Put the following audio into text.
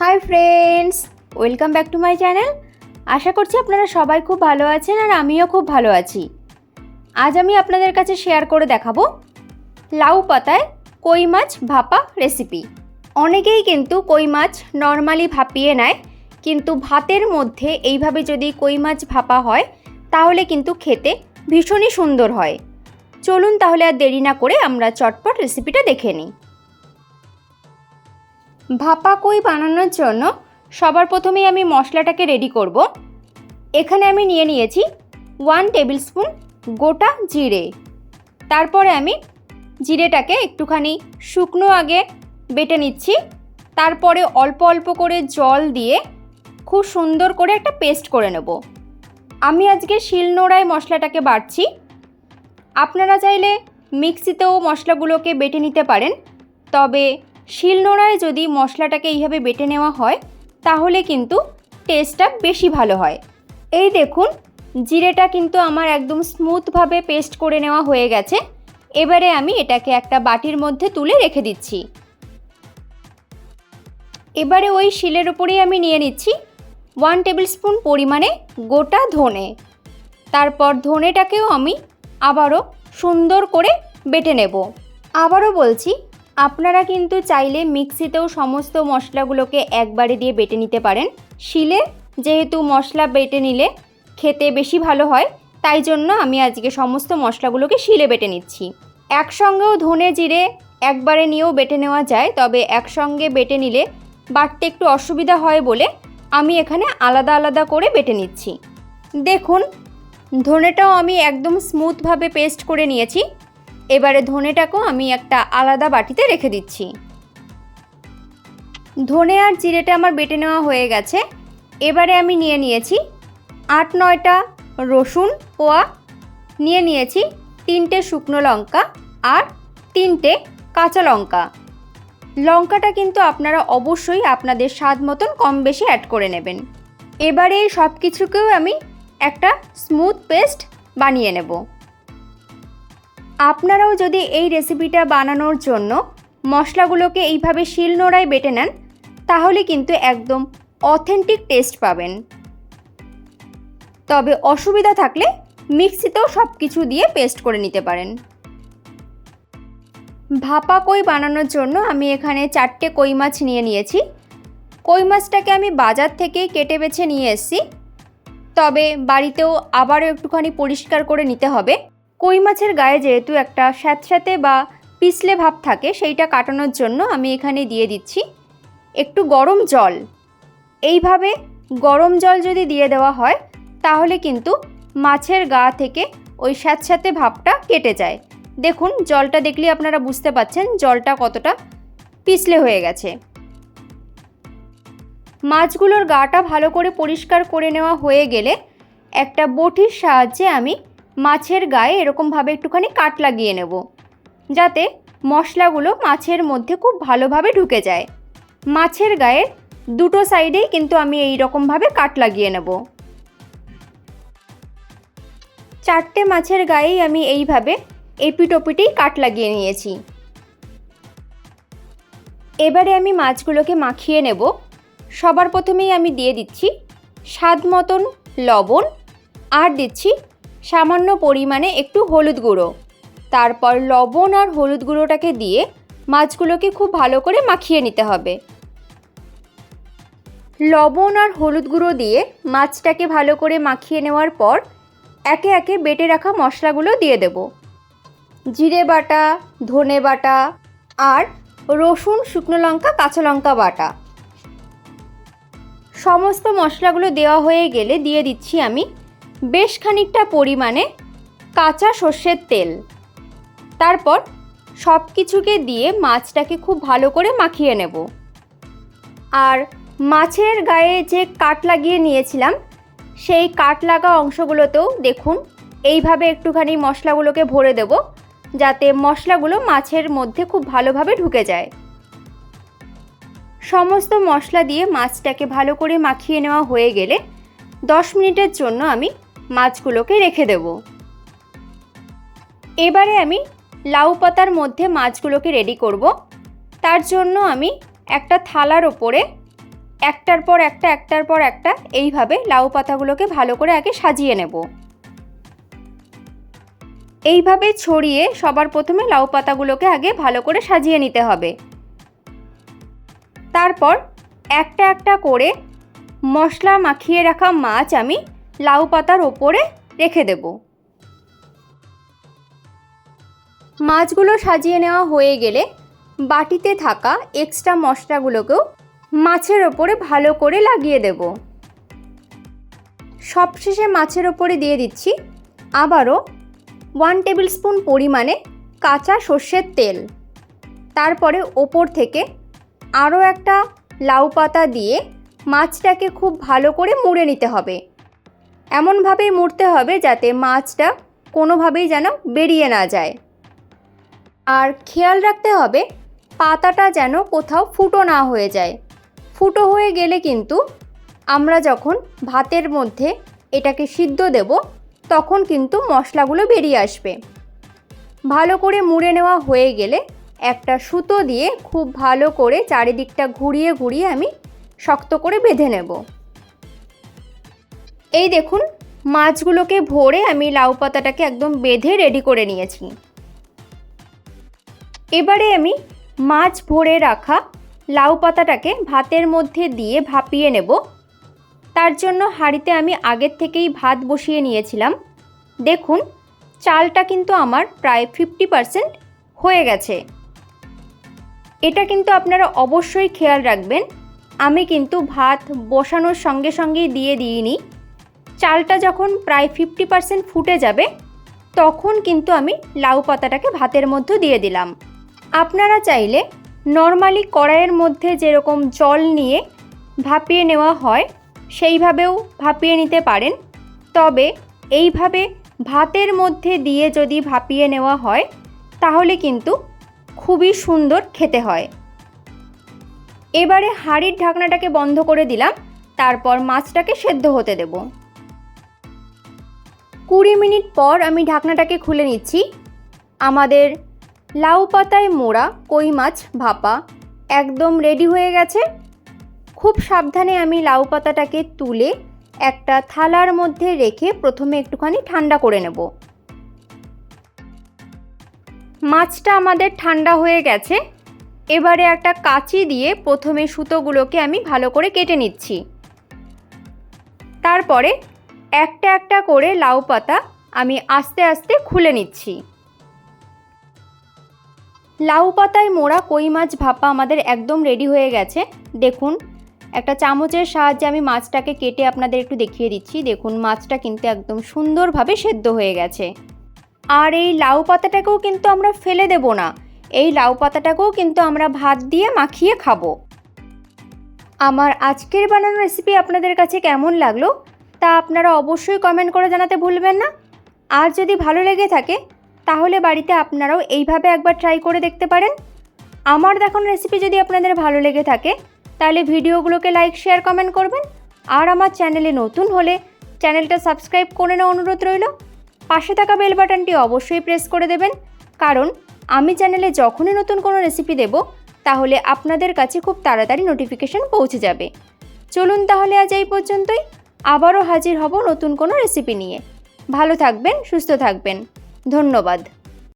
Hi friends welcome back to my channel আশা করছি আপনারা সবাই খুব ভালো আছেন আর আমিও খুব ভালো আছি। আজ আমি আপনাদের কাছে শেয়ার করে দেখাবো লাউ পাতায় কই মাছ ভাপা রেসিপি অনেকেই কিন্তু কই মাছ নর্মালি ভাপিয়ে নেয়, কিন্তু ভাতের মধ্যে এইভাবে যদি কই মাছ ভাপা হয়, তাহলে কিন্তু খেতে ভীষণই সুন্দর হয়। চলুন তাহলে আর দেরি না করে আমরা চটপট রেসিপিটা দেখে নিই। ভাপা কই বানানোর জন্য সবার প্রথমেই আমি মশলাটাকে রেডি করব। এখানে আমি নিয়ে নিয়েছি ওয়ান টেবিল স্পুন গোটা জিরে। তারপরে আমি জিরেটাকে একটুখানি শুকনো আগে বেটে নিচ্ছি। তারপরে অল্প অল্প করে জল দিয়ে খুব সুন্দর করে একটা পেস্ট করে নেব। আমি আজকে শিলনোড়ায় মশলাটাকে বাটছি। আপনারা চাইলে মিক্সিতেও মশলাগুলোকে বেটে নিতে পারেন। তবে শিলনোড়ায় যদি মশলাটাকে এইভাবে বেটে নেওয়া হয়, তাহলে কিন্তু টেস্টটা বেশি ভালো হয়। এই দেখুন, জিরেটা কিন্তু আমার একদম স্মুথভাবে পেস্ট করে নেওয়া হয়ে গেছে। এবারে আমি এটাকে একটা বাটির মধ্যে তুলে রেখে দিচ্ছি। এবারে ওই শিলের উপরেই আমি নিয়ে নিচ্ছি ওয়ান টেবিল স্পুন পরিমাণে গোটা ধনে। তারপর ধনেটাকেও আমি আবারও সুন্দর করে বেটে নেব। আবারও বলছি আপনারা কিন্তু চাইলে মিক্সিতেও সমস্ত মশলাগুলোকে একবারে দিয়ে বেটে নিতে পারেন। শিলে যেহেতু মশলা বেটে নিলে খেতে বেশি ভালো হয়, তাই জন্য আমি আজকে সমস্ত মশলাগুলোকে শিলে বেটে নিচ্ছি। একসঙ্গেও ধনে জিরে একবারে নিয়েও বেটে নেওয়া যায়, তবে একসঙ্গে বেটে নিলে বাটতে একটু অসুবিধা হয় বলে আমি এখানে আলাদা আলাদা করে বেটে নিচ্ছি। দেখুন, ধনেটাও আমি একদম স্মুথভাবে পেস্ট করে নিয়েছি। এবারে ধনেটাকেও আমি একটা আলাদা বাটিতে রেখে দিচ্ছি। ধনে আর জিরেটা আমার বেটে নেওয়া হয়ে গেছে। এবারে আমি নিয়ে নিয়েছি আট নয়টা রসুন পোয়া, নিয়ে নিয়েছি তিনটে শুকনো লঙ্কা আর তিনটে কাঁচা লঙ্কা। লঙ্কাটা কিন্তু আপনারা অবশ্যই আপনাদের স্বাদ মতন কম বেশি অ্যাড করে নেবেন। এবারে সব কিছুকেও আমি একটা স্মুথ পেস্ট বানিয়ে নেব। আপনারাও যদি এই রেসিপিটা বানানোর জন্য মশলাগুলোকে এইভাবে শিলনোড়ায় বেটে নেন, তাহলে কিন্তু একদম অথেন্টিক টেস্ট পাবেন। তবে অসুবিধা থাকলে মিক্সিতেও সব কিছু দিয়ে পেস্ট করে নিতে পারেন। ভাপা কই বানানোর জন্য আমি এখানে চারটে কই মাছ নিয়ে নিয়েছি। কই মাছটাকে আমি বাজার থেকেই কেটে বেছে নিয়ে এসেছি। তবে বাড়িতেও আবারও একটুখানি পরিষ্কার করে নিতে হবে। কই মাছের গায়ে যেহেতু একটা স্যাঁতস্যাঁতে বা পিছলে ভাব থাকে, সেইটা কাটানোর জন্য আমি এখানে দিয়ে দিচ্ছি একটু গরম জল। এইভাবে গরম জল যদি দিয়ে দেওয়া হয়, তাহলে কিন্তু মাছের গা থেকে ওই স্যাঁতস্যাঁতে ভাবটা কেটে যায়। দেখুন, জলটা দেখলে আপনারা বুঝতে পাচ্ছেন জলটা কতটা পিছলে হয়ে গেছে। মাছগুলোর গাটা ভালো করে পরিষ্কার করে নেওয়া হয়ে গেলে একটা বটির সাহায্যে আমি মাছের গায়ে এরকমভাবে একটুখানি কাট লাগিয়ে নেব। যাতে মশলাগুলো মাছের মধ্যে খুব ভালোভাবে ঢুকে যায়। মাছের গায়ের দুটো সাইডেই কিন্তু আমি এই রকমভাবে কাট লাগিয়ে নেব। চারটে মাছের গায়েই আমি এইভাবে এপিটোপিটেই কাট লাগিয়ে নিয়েছি। এবারে আমি মাছগুলোকে মাখিয়ে নেব। সবার প্রথমেই আমি দিয়ে দিচ্ছি স্বাদ মতন লবণ আর দিচ্ছি সামান্য পরিমাণে একটু হলুদ গুঁড়ো। তারপর লবণ আর হলুদ গুঁড়োটাকে দিয়ে মাছগুলোকে খুব ভালো করে মাখিয়ে নিতে হবে। লবণ আর হলুদ গুঁড়ো দিয়ে মাছটাকে ভালো করে মাখিয়ে নেওয়ার পর একে একে বেটে রাখা মশলাগুলো দিয়ে দেব। জিরে বাটা, ধনে বাটা আর রসুন, শুকনো লঙ্কা, কাঁচা লঙ্কা বাটা। সমস্ত মশলাগুলো দেওয়া হয়ে গেলে দিয়ে দিচ্ছি আমি বেশ খানিকটা পরিমাণে কাঁচা সর্ষের তেল। তারপর সব কিছুকে দিয়ে মাছটাকে খুব ভালো করে মাখিয়ে নেব। আর মাছের গায়ে যে কাট লাগিয়ে নিয়েছিলাম, সেই কাট লাগা অংশগুলোতেও দেখুন এইভাবে একটুখানি মশলাগুলোকে ভরে দেব, যাতে মশলাগুলো মাছের মধ্যে খুব ভালোভাবে ঢুকে যায়। সমস্ত মশলা দিয়ে মাছটাকে ভালো করে মাখিয়ে নেওয়া হয়ে গেলে দশ মিনিটের জন্য আমি মাছগুলোকে রেখে দেব। এবারে আমি লাউ পাতার মধ্যে মাছগুলোকে রেডি করব। তার জন্য আমি একটা থালার ওপরে একটার পর একটা, একটার পর একটা এইভাবে লাউ পাতাগুলোকে ভালো করে আগে সাজিয়ে নেব। এইভাবে ছড়িয়ে সবার প্রথমে লাউ পাতাগুলোকে আগে ভালো করে সাজিয়ে নিতে হবে। তারপর একটা একটা করে মশলা মাখিয়ে রাখা মাছ আমি লাউ পাতার ওপরে রেখে দেব। মাছগুলো সাজিয়ে নেওয়া হয়ে গেলে বাটিতে থাকা এক্সট্রা মশলাগুলোকেও মাছের ওপরে ভালো করে লাগিয়ে দেব। সবশেষে মাছের ওপরে দিয়ে দিচ্ছি আবারও ওয়ান টেবিল স্পুন পরিমাণে কাঁচা সর্ষের তেল। তারপরে ওপর থেকে আরও একটা লাউ পাতা দিয়ে মাছটাকে খুব ভালো করে মুড়ে নিতে হবে। এমনভাবেই মুড়তে হবে যাতে মাছটা কোনোভাবেই যেন বেরিয়ে না যায়। আর খেয়াল রাখতে হবে, পাতাটা যেন কোথাও ফুটো না হয়ে যায়। ফুটো হয়ে গেলে কিন্তু আমরা যখন ভাতের মধ্যে এটাকে সিদ্ধ দেব, তখন কিন্তু মশলাগুলো বেরিয়ে আসবে। ভালো করে মুড়ে নেওয়া হয়ে গেলে একটা সুতো দিয়ে খুব ভালো করে চারিদিকটা ঘুরিয়ে ঘুরিয়ে আমি শক্ত করে বেঁধে নেব। এই দেখুন, মাছগুলোকে ভরে আমি লাউ পাতাটাকে একদম বেঁধে রেডি করে নিয়েছি। এবারে আমি মাছ ভরে রাখা লাউ পাতাটাকে ভাতের মধ্যে দিয়ে ভাপিয়ে নেব। তার জন্য হাঁড়িতে আমি আগের থেকেই ভাত বসিয়ে নিয়েছিলাম। দেখুন, চালটা কিন্তু আমার প্রায় ফিফটি পারসেন্ট হয়ে গেছে। এটা কিন্তু আপনারা অবশ্যই খেয়াল রাখবেন। আমি কিন্তু ভাত বসানোর সঙ্গে সঙ্গেই দিয়ে দিইনি। চালটা যখন প্রায় ফিফটি পারসেন্ট ফুটে যাবে, তখন কিন্তু আমি লাউ পাতাটাকে ভাতের মধ্যে দিয়ে দিলাম। আপনারা চাইলে নর্মালি কড়াইয়ের মধ্যে যেরকম জল নিয়ে ভাপিয়ে নেওয়া হয়, সেইভাবেও ভাপিয়ে নিতে পারেন। তবে এইভাবে ভাতের মধ্যে দিয়ে যদি ভাপিয়ে নেওয়া হয়, তাহলে কিন্তু খুবই সুন্দর খেতে হয়। এবারে হাঁড়ির ঢাকনাটাকে বন্ধ করে দিলাম, তারপর মাছটাকে সেদ্ধ হতে দেব। কুড়ি মিনিট পর আমি ঢাকনাটাকে খুলে নিচ্ছি। আমাদের লাউ পাতায় মোড়া, কই মাছ, ভাপা একদম রেডি হয়ে গেছে। খুব সাবধানে আমি লাউ পাতাটাকে তুলে একটা থালার মধ্যে রেখে প্রথমে একটুখানি ঠান্ডা করে নেব। মাছটা আমাদের ঠান্ডা হয়ে গেছে। এবারে একটা কাঁচি দিয়ে প্রথমে সুতোগুলোকে আমি ভালো করে কেটে নিচ্ছি। তারপরে একটা একটা করে লাউ পাতা আমি আস্তে আস্তে খুলে নিচ্ছি। লাউ পাতায় মোড়া কই মাছ ভাপা আমাদের একদম রেডি হয়ে গেছে। দেখুন, একটা চামচের সাহায্যে আমি মাছটাকে কেটে আপনাদের একটু দেখিয়ে দিচ্ছি। দেখুন, মাছটা কিন্তু একদম সুন্দরভাবে সেদ্ধ হয়ে গেছে। আর এই লাউ পাতাটাকেও কিন্তু আমরা ফেলে দেব না। এই লাউ পাতাটাকেও কিন্তু আমরা ভাত দিয়ে মাখিয়ে খাব। আমার আজকের বানানো রেসিপি আপনাদের কাছে কেমন লাগল? তা আপনারা অবশ্যই কমেন্ট করে জানাতে ভুলবেন না। আর যদি ভালো লেগে থাকে, তাহলে বাড়িতে আপনারাও এইভাবে একবার ট্রাই করে দেখতে পারেন। আমার দেখানো রেসিপি যদি আপনাদের ভালো লেগে থাকে, তাহলে ভিডিওগুলোকে লাইক শেয়ার কমেন্ট করবেন। আর আমার চ্যানেলে নতুন হলে চ্যানেলটা সাবস্ক্রাইব করে নেওয়া অনুরোধ রইল। পাশে থাকা বেল বাটনটি অবশ্যই প্রেস করে দেবেন। কারণ আমি চ্যানেলে যখনই নতুন কোনো রেসিপি দেব, তাহলে আপনাদের কাছে খুব তাড়াতাড়ি নোটিফিকেশন পৌঁছে যাবে। চলুন তাহলে আজ এই পর্যন্তই। আবারও হাজির হব নতুন কোনো রেসিপি নিয়ে। ভালো থাকবেন সুস্থ থাকবেন। ধন্যবাদ।